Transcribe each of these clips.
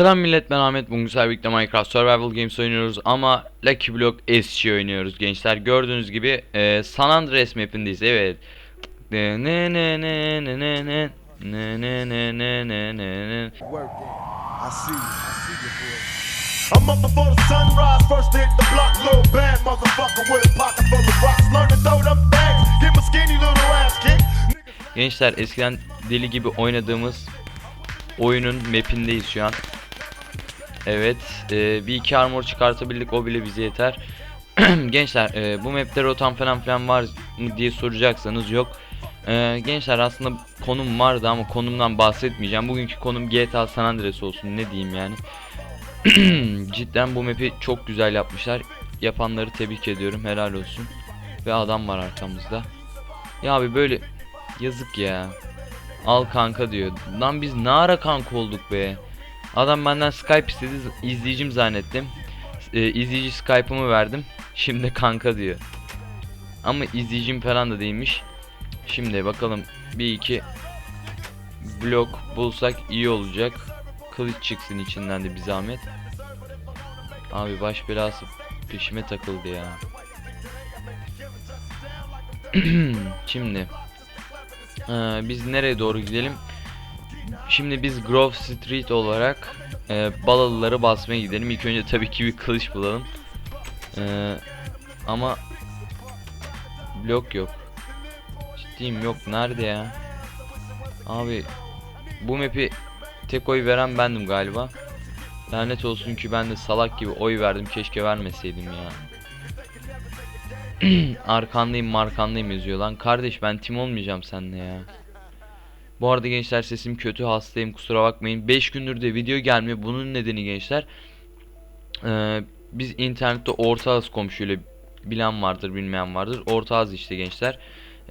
Selam millet ben Ahmet bugün sizlerle birlikte Minecraft Survival Games oynuyoruz ama Lucky Block SC oynuyoruz gençler gördüğünüz gibi e, San Andreas mapindeyiz evet ne ne ne ne ne ne ne ne ne ne ne ne ne Work it. I see you. I see you, boy. I'm up before the sunrise, first to hit the block, little bad motherfucker with a pocket full of rocks. Learn to throw them things, give my skinny little ass kick. Gençler eskiden deli gibi oynadığımız oyunun mapindeyiz şu an Evet e, bir iki armor çıkartabildik o bile bize yeter. Gençler e, bu mapte rotan falan filan var mı diye soracaksanız yok. E, Gençler aslında konum vardı ama konumdan bahsetmeyeceğim. Bugünkü konum GTA San Andreas olsun ne diyeyim yani. Cidden bu map'i çok güzel yapmışlar. Yapanları tebrik ediyorum helal olsun. Ve adam var arkamızda. Ya abi böyle yazık ya. Al kanka diyor. Lan biz ne ara kanka olduk be. Adam benden Skype istedi. izleyicim zannettim. Ee, izleyici Skype'ımı verdim. Şimdi kanka diyor. Ama izleyicim falan da değilmiş. Şimdi bakalım bir iki blok bulsak iyi olacak. Kılıç çıksın içinden de bir zahmet. Abi baş belası peşime takıldı ya. Şimdi ee, biz nereye doğru gidelim? Şimdi biz Grove Street olarak e, Balalıları basmaya gidelim. İlk önce tabii ki bir kılıç bulalım. Ee, ama blok yok. Ciddiyim yok. Nerede ya? Abi bu map'i tek oy veren bendim galiba. Lanet olsun ki ben de salak gibi oy verdim. Keşke vermeseydim ya. Arkandayım markandayım yazıyor lan. Kardeş ben tim olmayacağım seninle ya. Bu arada gençler sesim kötü hastayım kusura bakmayın. 5 gündür de video gelmiyor. Bunun nedeni gençler. Ee, biz internette orta ağız komşuyla bilen vardır bilmeyen vardır. Orta ağız işte gençler.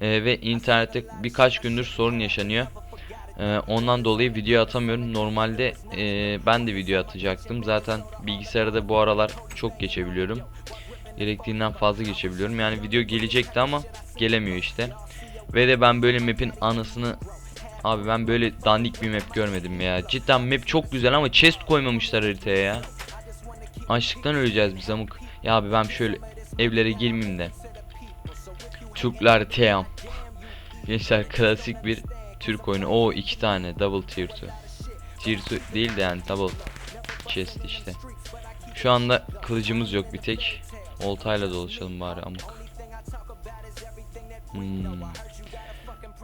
Ee, ve internette birkaç gündür sorun yaşanıyor. Ee, ondan dolayı video atamıyorum. Normalde e, ben de video atacaktım. Zaten bilgisayarda bu aralar çok geçebiliyorum gerektiğinden fazla geçebiliyorum. Yani video gelecekti ama gelemiyor işte. Ve de ben böyle map'in anısını Abi ben böyle dandik bir map görmedim ya. Cidden map çok güzel ama chest koymamışlar haritaya ya. Açlıktan öleceğiz biz amık. Ya abi ben şöyle evlere girmeyeyim de. Türkler teyam. Gençler klasik bir Türk oyunu. O iki tane double tier 2. Tier 2 değil de yani double chest işte. Şu anda kılıcımız yok bir tek. Oltayla dolaşalım bari amık. Hmm.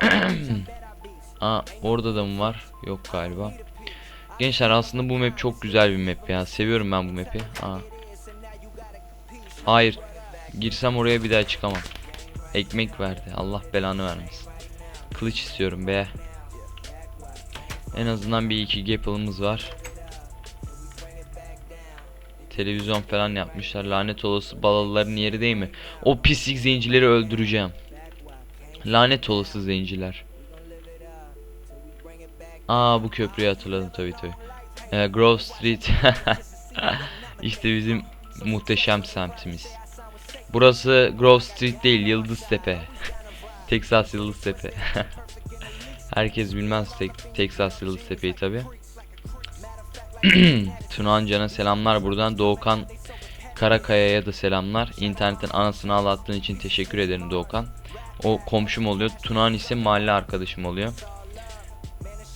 Aa orada da mı var? Yok galiba. Gençler aslında bu map çok güzel bir map ya. Seviyorum ben bu map'i. Aa. Hayır. Girsem oraya bir daha çıkamam. Ekmek verdi. Allah belanı vermesin. Kılıç istiyorum be. En azından bir iki gapple'ımız var televizyon falan yapmışlar. Lanet olası balalıların yeri değil mi? O pislik zencileri öldüreceğim. Lanet olası zenciler. Aa bu köprüyü hatırladım tabii tabii. Ee, Grove Street. işte bizim muhteşem semtimiz. Burası Grove Street değil Yıldız Tepe. Texas Yıldız Tepe. Herkes bilmez tek Texas Yıldız Tepe'yi tabii. Tunan Can'a selamlar buradan. Doğukan Karakaya'ya da selamlar. İnternetten anasını ağlattığın için teşekkür ederim Doğukan. O komşum oluyor. Tunan ise mahalle arkadaşım oluyor.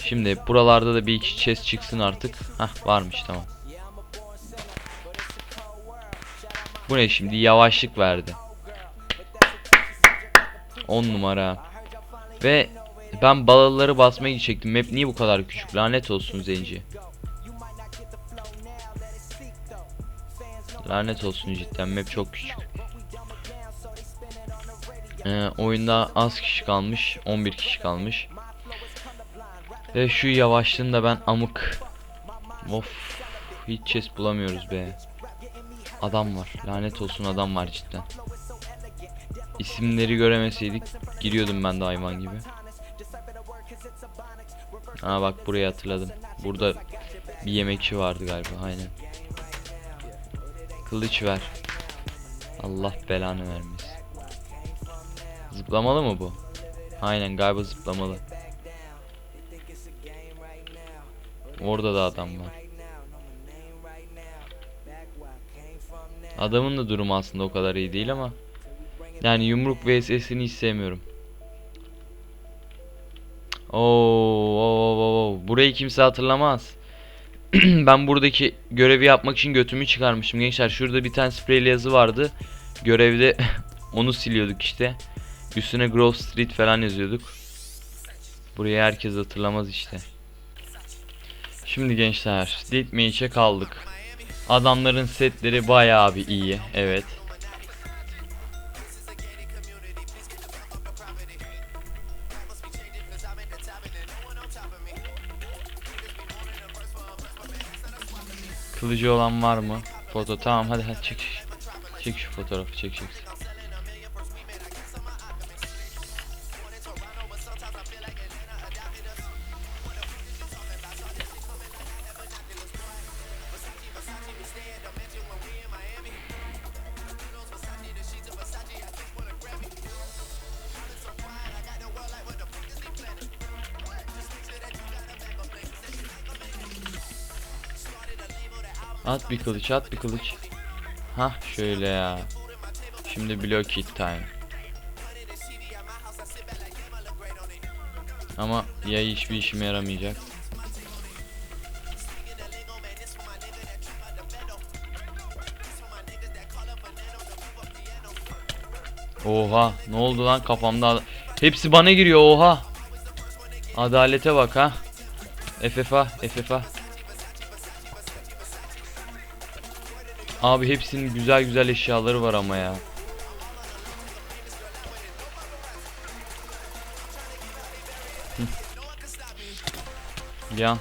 Şimdi buralarda da bir iki chest çıksın artık. Hah varmış tamam. Bu ne şimdi yavaşlık verdi. 10 numara. Ve ben balaları basmaya gidecektim. Map niye bu kadar küçük? Lanet olsun zenci. Lanet olsun cidden map çok küçük. Ee, oyunda az kişi kalmış. 11 kişi kalmış. Ve şu yavaşlığında ben amık. Of. Hiç chest bulamıyoruz be. Adam var. Lanet olsun adam var cidden. İsimleri göremeseydik giriyordum ben de hayvan gibi. Aa bak burayı hatırladım. Burada bir yemekçi vardı galiba aynen. Kılıç ver. Allah belanı vermesin. Zıplamalı mı bu? Aynen galiba zıplamalı. Orada da adam var. Adamın da durumu aslında o kadar iyi değil ama. Yani yumruk VSS'ini hiç sevmiyorum. Oo, oo, oo. Burayı kimse hatırlamaz. ben buradaki görevi yapmak için götümü çıkarmışım gençler. Şurada bir tane spreyli yazı vardı. Görevde onu siliyorduk işte. Üstüne Grove Street falan yazıyorduk. Burayı herkes hatırlamaz işte. Şimdi gençler, Deathmatch'e kaldık. Adamların setleri bayağı bir iyi. Evet. Kılıcı olan var mı? Foto tamam hadi hadi çek. Çek şu fotoğrafı çek çek. At bir kılıç at bir kılıç. Hah şöyle ya. Şimdi block it time. Ama yay hiçbir işime yaramayacak. Oha ne oldu lan kafamda Hepsi bana giriyor oha Adalete bak ha FFA FFA Abi hepsinin güzel güzel eşyaları var ama ya. Yan.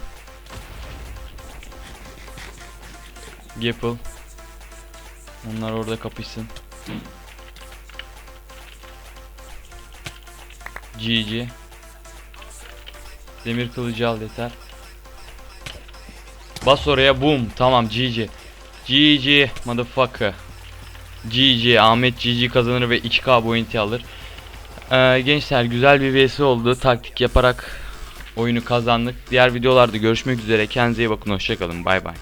Gapple. Onlar orada kapışsın. GG Demir kılıcı al yeter. Bas oraya boom. Tamam GG GG motherfucker. GG Ahmet GG kazanır ve 2K bounty alır. Ee, Gençler güzel bir vs oldu. Taktik yaparak oyunu kazandık. Diğer videolarda görüşmek üzere. Kendinize iyi bakın. Hoşçakalın bay bay